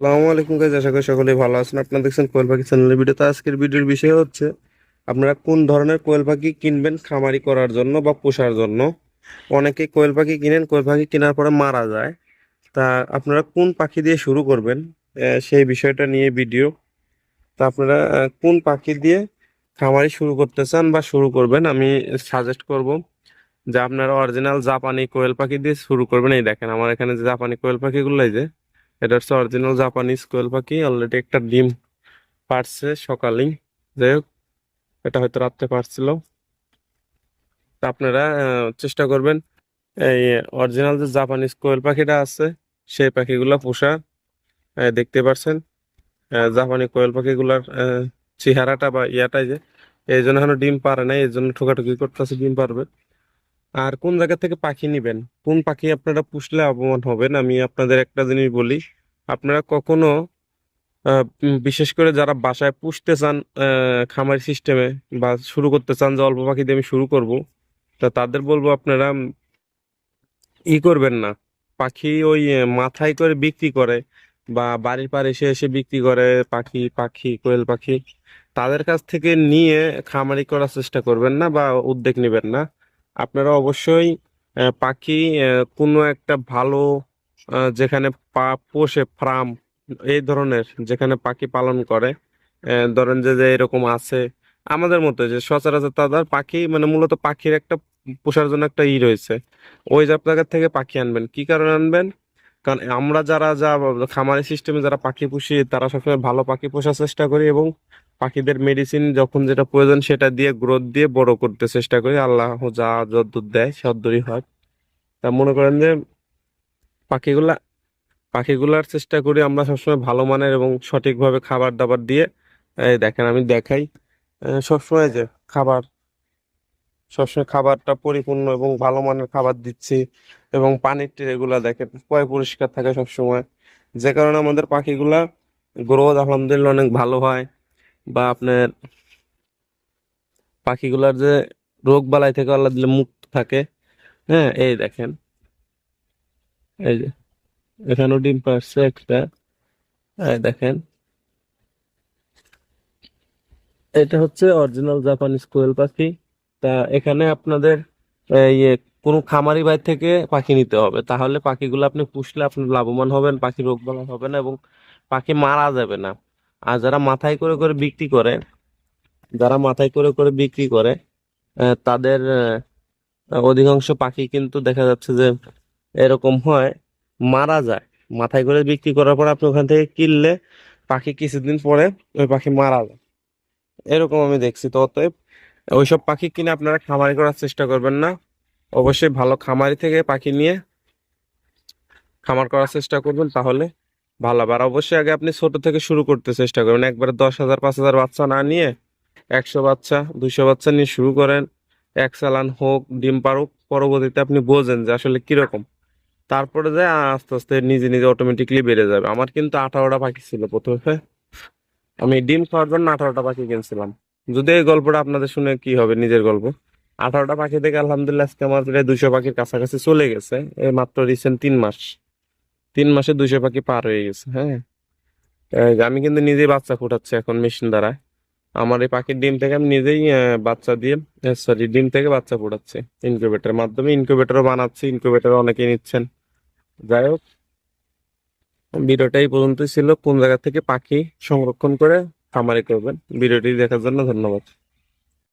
আসসালামু আলাইকুম গাইজ আশা করি সকলেই ভালো আছেন। আপনারা দেখছেন কোয়েল পাখি চ্যানেলের ভিডিওতে আজকের ভিডিওর বিষয় হচ্ছে, আপনারা কোন ধরনের কোয়েল পাখি কিনবেন খামারি করার জন্য বা পোষার জন্য? অনেকে কোয়েল পাখি কিনেন, কোয়েল পাখি কেনার পরে মারা যায়। তা আপনারা কোন পাখি দিয়ে শুরু করবেন? সেই বিষয়টা নিয়ে ভিডিও তা আপনারা কোন পাখি দিয়ে খামারি শুরু করতে চান বা শুরু করবেন? আমি সাজেস্ট করব যে আপনারা অরিজিনাল জাপানি কোয়েল পাখি দিয়ে শুরু করবেন। এই দেখেন, আমার এখানে যে জাপানি কোয়েল পাখিগুলো এই যে এটা হচ্ছে অরিজিনাল জাপানিজ কোয়েল পাখি অলরেডি একটা ডিম পারছে সকালেই। যাই হোক, এটা হয়তো রাত্রে পারছিল। আপনারা চেষ্টা করবেন এই অরিজিনাল যে জাপানিজ কোয়েল পাখিটা আছে, সেই পাখিগুলো পোষা। দেখতে পারছেন? জাপানি কোয়েল পাখিগুলার চেহারাটা বা ইয়াটাই যে, এই জন্য এখনও ডিম পারে নাই, এই জন্য ঠোকাঠুকি করতেছে, ডিম পারবে। আর কোন জায়গা থেকে পাখি নিবেন? কোন পাখি আপনারা পুষলে অপমান হবেন? আমি আপনাদের একটা জিনিস বলি আপনারা কখনো বিশেষ করে যারা বাসায় পুষতে চান খামার সিস্টেমে বা শুরু করতে চান যে অল্প পাখি দিয়ে আমি শুরু করব, তা তাদের বলব আপনারা ই করবেন না। পাখি ওই মাথায় করে বিক্রি করে বা বাড়ির পাড়ে এসে এসে বিক্রি করে পাখি পাখি, কোয়েল পাখি, তাদের কাছ থেকে নিয়ে খামারি করার চেষ্টা করবেন না বা উদ্যোগ নেবেন না। আপনারা অবশ্যই পাখি কোনো একটা ভালো যেখানে পা পোষে ফার্ম, এই ধরনের যেখানে পাখি পালন করে ধরেন যে এরকম আছে, আমাদের মতো যে সচরাচর তাদের পাখি মানে মূলত পাখির একটা পোষার জন্য একটা ই রয়েছে। ওই জায়গা থেকে পাখি আনবেন। কি কারণে আনবেন? কারণ আমরা যারা যা খামারি সিস্টেমে যারা পাখি পুষি, তারা সবসময় ভালো পাখি পোষার চেষ্টা করি এবং পাখিদের মেডিসিন যখন যেটা প্রয়োজন সেটা দিয়ে গ্রোথ দিয়ে বড় করতে চেষ্টা করি। আল্লাহ যা যদ্দুর দেয়, সদ্দুরই হয়। তা মনে করেন যে পাখিগুলা, পাখিগুলার চেষ্টা করি আমরা সবসময় ভালো মানের এবং সঠিকভাবে খাবার দাবার দিয়ে। এই দেখেন, আমি দেখাই। সবসময় যে খাবার, সবসময় খাবারটা পরিপূর্ণ এবং ভালো মানের খাবার দিচ্ছি এবং পানির ট্রেগুলা দেখেন পয় পরিষ্কার থাকে সবসময়। যে কারণে আমাদের পাখিগুলা গ্রোথ আলহামদুলিল্লাহ অনেক ভালো হয় বা আপনার পাখিগুলার যে রোগ বালাই থেকে আল্লাহ দিলে মুক্ত থাকে। হ্যাঁ এই দেখেন। এই যে, এখানেও ডিম পারছে একটা। দেখেন। এটা হচ্ছে অরিজিনাল জাপানিজ কোয়েল পাখি। তা এখানে আপনাদের ইয়ে কোনো খামারি ভাই থেকে পাখি নিতে হবে। তাহলে পাখিগুলো আপনি পুষলে আপনি লাভবান হবেন, পাখি রোগ বালাই হবে না এবং পাখি মারা যাবে না। আর যারা মাথায় করে করে বিক্রি করে, যারা মাথায় করে করে বিক্রি করে তাদের অধিকাংশ পাখি কিন্তু দেখা যাচ্ছে যে এরকম হয়, মারা যায়। মাথায় করে বিক্রি করার পর আপনি ওখান থেকে কিনলে পাখি কিছুদিন পরে ওই পাখি মারা যায়। এরকম আমি দেখছি। তো অতএব ওইসব পাখি কিনে আপনারা খামারি করার চেষ্টা করবেন না। অবশ্যই ভালো খামারি থেকে পাখি নিয়ে খামার করার চেষ্টা করবেন, তাহলে ভালো। আর অবশ্যই আগে আপনি ছোট থেকে শুরু করতে চেষ্টা করবেন। একবারে দশ হাজার, পাঁচ হাজার বাচ্চা না নিয়ে একশো বাচ্চা, দুইশো বাচ্চা নিয়ে শুরু করেন। এক চালান হোক, ডিম পারুক পরবর্তীতে আপনি বোঝেন যে আসলে কীরকম। তারপরে যায় আস্তে আস্তে নিজে নিজে অটোমেটিকলি বেড়ে যাবে। আমার কিন্তু আঠারোটা পাখি ছিল প্রথমে। আমি ডিম খাওয়ার জন্য আঠারোটা পাখি কিনছিলাম। যদি এই গল্পটা আপনাদের শুনে কি হবে নিজের গল্প? আঠারোটা পাখি থেকে আলহামদুলিল্লাহ আজকে আমার প্রায় দুইশো পাখির কাছাকাছি চলে গেছে। এই মাত্র রিসেন্ট তিন মাস। তিন মাসে দুইশো পাখি পার হয়ে গেছে হ্যাঁ। আমি কিন্তু নিজেই বাচ্চা ফুটাচ্ছি এখন মেশিন দ্বারা। আমার এই পাখির ডিম থেকে আমি নিজেই বাচ্চা দিয়ে সরি ডিম থেকে বাচ্চা ফুটাচ্ছি। ইনকিউবেটরের মাধ্যমে ইনকিউবেটরও বানাচ্ছি ইনকিউবেটর অনেকেই নিচ্ছেন। যাই হোক, ভিডিওটা এই পর্যন্তই ছিল। কোন জায়গা থেকে পাখি সংরক্ষণ করে খামারি করবেন, ভিডিওটি দেখার জন্য ধন্যবাদ।